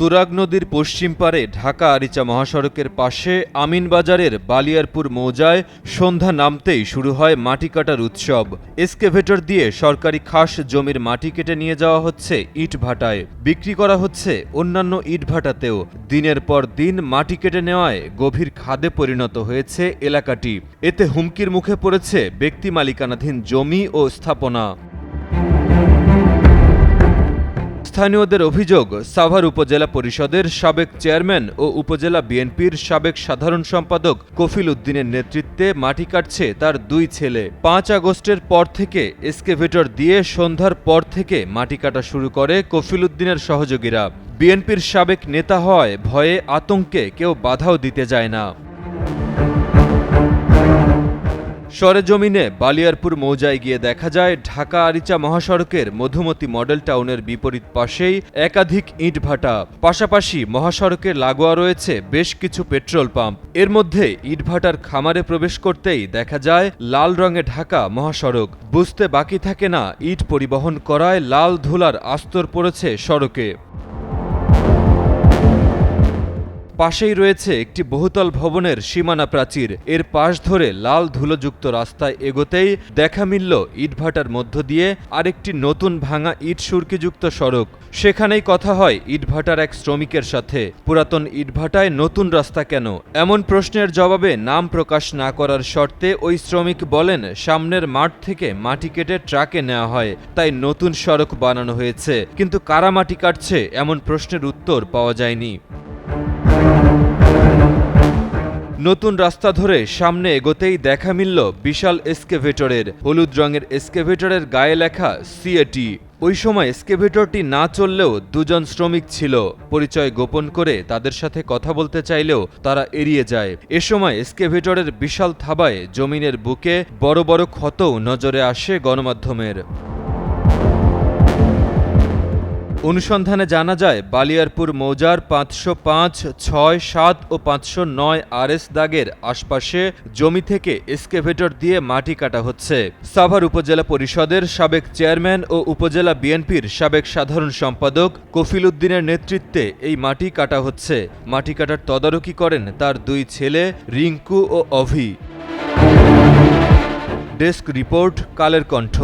তুরাগ নদীর পশ্চিম পারে ঢাকা আরিচা মহাসড়কের পাশে আমিনবাজারের বালিয়ারপুর মৌজায় সন্ধ্যা নামতেই শুরু হয় মাটি কাটার উৎসব। এসকেভেটর দিয়ে সরকারি খাস জমির মাটি কেটে নিয়ে যাওয়া হচ্ছে ইট ভাটায়। বিক্রি করা হচ্ছে অন্যান্য ইট ভাটাতেও। দিনের পর দিন মাটি কেটে নেওয়ায় গভীর খাদে পরিণত হয়েছে এলাকাটি। এতে হুমকির মুখে পড়েছে ব্যক্তি মালিকানাধীন জমি ও স্থাপনা। স্থানীয়দের অভিযোগ, সাভার উপজেলা পরিষদের সাবেক চেয়ারম্যান ও উপজেলা বিএনপির সাবেক সাধারণ সম্পাদক কফিল উদ্দিনের নেতৃত্বে মাটি কাটছে তার দুই ছেলে। পাঁচ আগস্টের পর থেকে এসকেভেটর দিয়ে সন্ধ্যার পর থেকে মাটি কাটা শুরু করে কফিল উদ্দিনের সহযোগীরা। বিএনপির সাবেক নেতা হওয়ায় ভয়ে আতঙ্কে কেউ বাধাও দিতে যায় না। সরেজমিনে বালিয়ারপুর মৌজায় গিয়ে দেখা যায়, ঢাকা আরিচা মহাসড়কের মধুমতি মডেল টাউনের বিপরীত পাশেই একাধিক ইটভাটা পাশাপাশি মহাসড়কের লাগোয়া রয়েছে বেশ কিছু পেট্রোল পাম্প। এর মধ্যে ইটভাটার খামারে প্রবেশ করতেই দেখা যায়, লাল রঙে ঢাকা মহাসড়ক। বুঝতে বাকি থাকে না, ইট পরিবহন করায় লাল ধুলার আস্তর পড়েছে সড়কে। পাশেই রয়েছে একটি বহুতল ভবনের সীমানা প্রাচীর। এর পাশ ধরে লাল ধুলোযুক্ত রাস্তায় এগোতেই দেখা মিলল ইটভাটার মধ্য দিয়ে আরেকটি নতুন ভাঙা ইট সুরকিযুক্ত সড়ক। সেখানেই কথা হয় ইটভাটার এক শ্রমিকের সাথে। পুরাতন ইটভাটায় নতুন রাস্তা কেন? এমন প্রশ্নের জবাবে নাম প্রকাশ না করার শর্তে ওই শ্রমিক বলেন, সামনের মাঠ থেকে মাটি কেটে ট্রাকে নেওয়া হয়, তাই নতুন সড়ক বানানো হয়েছে। কিন্তু কারা মাটি কাটছে এমন প্রশ্নের উত্তর পাওয়া যায়নি। নতুন রাস্তা ধরে সামনে এগোতেই দেখা মিলল বিশাল এসকেভেটরের। হলুদ রঙের এসকেভেটরের গায়ে লেখা সিএটি ওই সময় এসকেভেটরটি না চললেও দুজন শ্রমিক ছিল। পরিচয় গোপন করে তাদের সাথে কথা বলতে চাইলেও তারা এড়িয়ে যায়। এ সময় এসকেভেটরের বিশাল থাবায় জমিনের বুকে বড় বড় ক্ষতও নজরে আসে গণমাধ্যমের। অনুসন্ধানে জানা যায়, বালিয়ারপুর মৌজার পাঁচশো পাঁচ, ছয় সাত ও পাঁচশো নয় আরএস দাগের আশপাশে জমি থেকে এসকেভেটর দিয়ে মাটি কাটা হচ্ছে। সাভার উপজেলা পরিষদের সাবেক চেয়ারম্যান ও উপজেলা বিএনপির সাবেক সাধারণ সম্পাদক কফিল উদ্দিনের নেতৃত্বে এই মাটি কাটা হচ্ছে। মাটি কাটার তদারকি করেন তার দুই ছেলে, রিঙ্কু ও অভি। Desk report, Kaler Kantho.